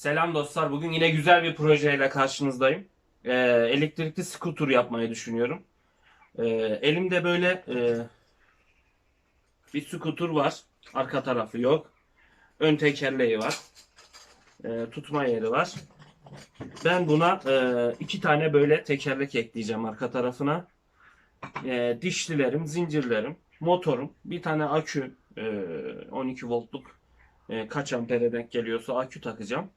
Selam dostlar. Bugün yine güzel bir projeyle karşınızdayım. Ee, elektrikli scooter yapmayı düşünüyorum. Ee, elimde böyle e, bir scooter var. Arka tarafı yok. Ön tekerleği var. Ee, tutma yeri var. Ben buna e, iki tane böyle tekerlek ekleyeceğim arka tarafına. Ee, dişlilerim, zincirlerim, motorum, bir tane akü, e, 12 voltluk e, kaç ampere denk geliyorsa akü takacağım.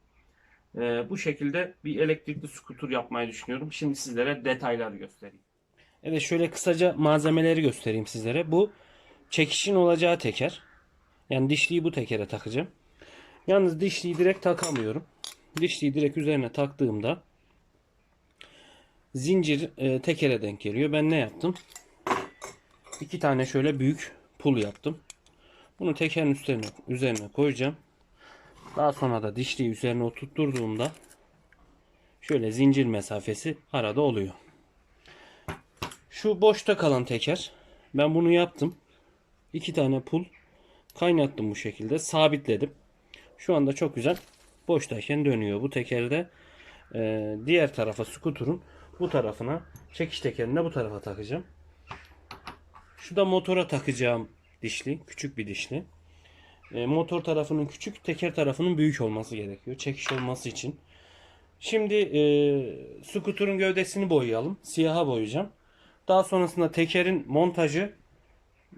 Ee, bu şekilde bir elektrikli skuter yapmayı düşünüyorum. Şimdi sizlere detayları göstereyim. Evet şöyle kısaca malzemeleri göstereyim sizlere. Bu çekişin olacağı teker. Yani dişliyi bu tekere takacağım. Yalnız dişliyi direkt takamıyorum. Dişliyi direkt üzerine taktığımda zincir e, tekere denk geliyor. Ben ne yaptım? İki tane şöyle büyük pul yaptım. Bunu tekerin üstüne, üzerine koyacağım. Daha sonra da dişliği üzerine oturtturduğumda şöyle zincir mesafesi arada oluyor. Şu boşta kalan teker. Ben bunu yaptım. İki tane pul kaynattım bu şekilde. Sabitledim. Şu anda çok güzel boştayken dönüyor. Bu tekerde e, diğer tarafa skuturun bu tarafına çekiş tekerini de bu tarafa takacağım. Şu da motora takacağım dişli. Küçük bir dişli. E, motor tarafının küçük, teker tarafının büyük olması gerekiyor. Çekiş olması için. Şimdi e, skuturun gövdesini boyayalım. Siyaha boyayacağım. Daha sonrasında tekerin montajı,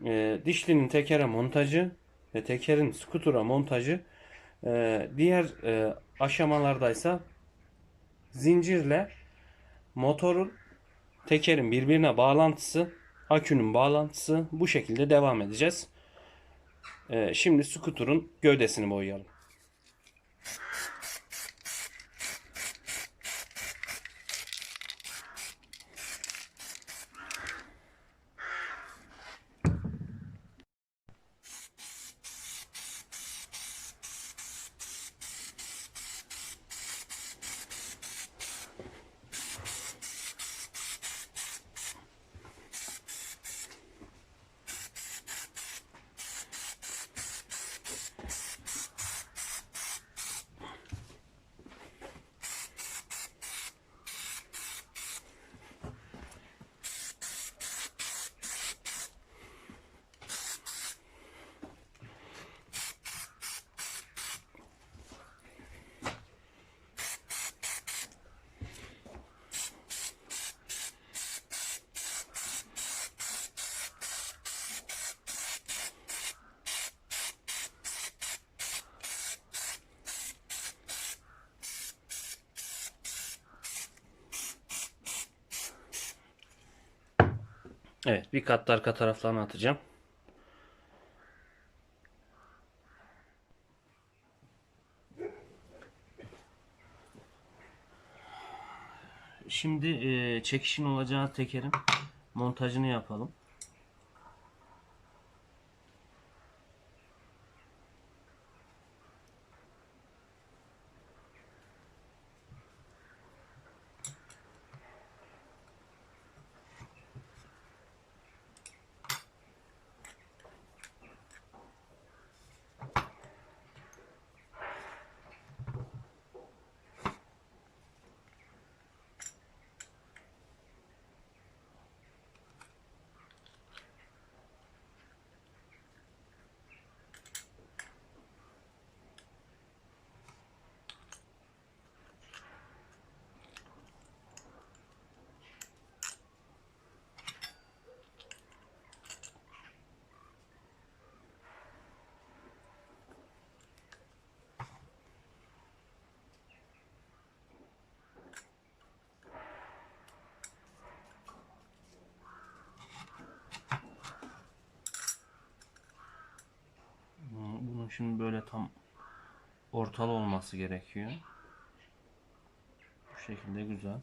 e, dişlinin tekere montajı ve tekerin skutura montajı e, diğer e, aşamalardaysa zincirle motorun tekerin birbirine bağlantısı, akünün bağlantısı bu şekilde devam edeceğiz. Ee, şimdi skuturun gövdesini boyayalım. Evet bir kat arka taraflarını atacağım. Şimdi e, çekişin olacağı tekerin montajını yapalım. Bunun şimdi böyle tam ortalı olması gerekiyor. Bu şekilde güzel.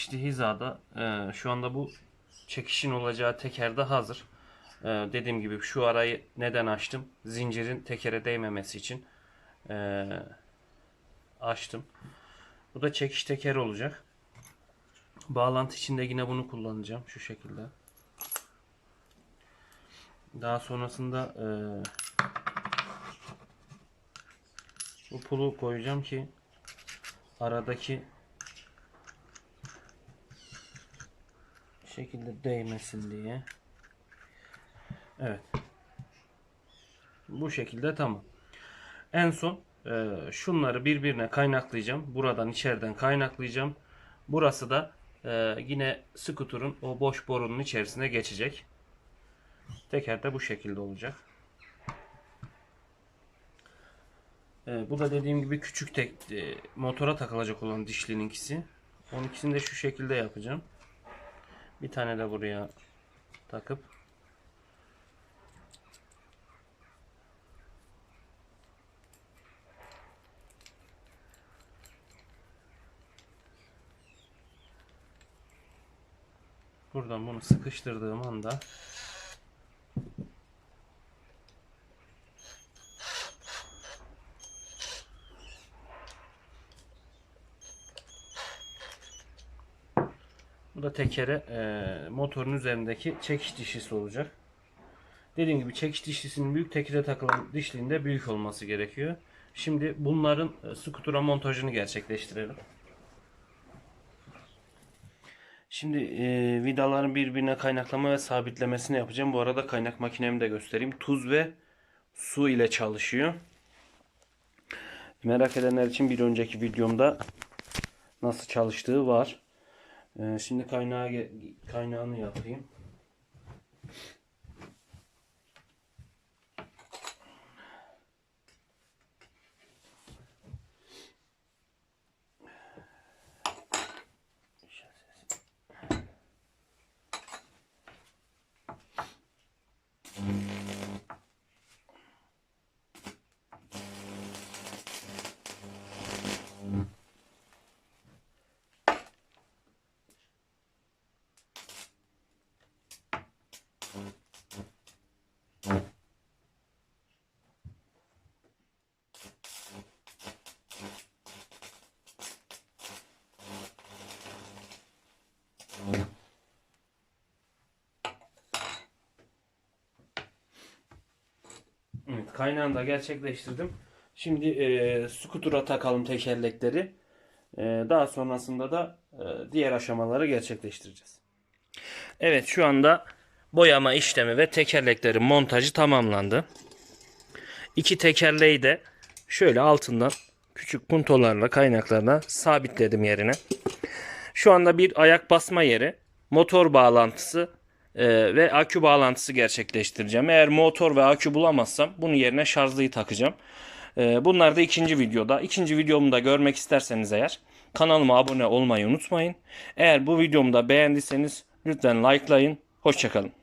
Çekişli hizada. Ee, şu anda bu çekişin olacağı teker de hazır. Ee, dediğim gibi şu arayı neden açtım? Zincirin tekere değmemesi için ee, açtım. Bu da çekiş teker olacak. Bağlantı içinde yine bunu kullanacağım şu şekilde. Daha sonrasında ee, bu pulu koyacağım ki aradaki şekilde değmesin diye. Evet. Bu şekilde tamam. En son e, şunları birbirine kaynaklayacağım. Buradan içeriden kaynaklayacağım. Burası da e, yine skuturun o boş borunun içerisine geçecek. Teker de bu şekilde olacak. E, bu da dediğim gibi küçük tek e, motora takılacak olan dişlininkisi. Onun ikisini de şu şekilde yapacağım. Bir tane de buraya takıp. Buradan bunu sıkıştırdığım anda Bu da tekere e, motorun üzerindeki çekiş dişlisi olacak. Dediğim gibi çekiş dişlisinin büyük tekere takılan dişliğinde büyük olması gerekiyor. Şimdi bunların e, skutura montajını gerçekleştirelim. Şimdi e, vidaların birbirine kaynaklama ve sabitlemesini yapacağım. Bu arada kaynak makinemi de göstereyim. Tuz ve su ile çalışıyor. Merak edenler için bir önceki videomda nasıl çalıştığı var. Ee, şimdi kaynağı kaynağını yapayım. Evet, kaynağını gerçekleştirdim. Şimdi e, skutura takalım tekerlekleri. E, daha sonrasında da e, diğer aşamaları gerçekleştireceğiz. Evet şu anda boyama işlemi ve tekerleklerin montajı tamamlandı. İki tekerleği de şöyle altından küçük puntolarla kaynaklarla sabitledim yerine. Şu anda bir ayak basma yeri, motor bağlantısı e, ve akü bağlantısı gerçekleştireceğim. Eğer motor ve akü bulamazsam bunun yerine şarjlıyı takacağım. E, bunlar da ikinci videoda. İkinci videomu da görmek isterseniz eğer kanalıma abone olmayı unutmayın. Eğer bu videomu da beğendiyseniz lütfen likelayın. Hoşçakalın.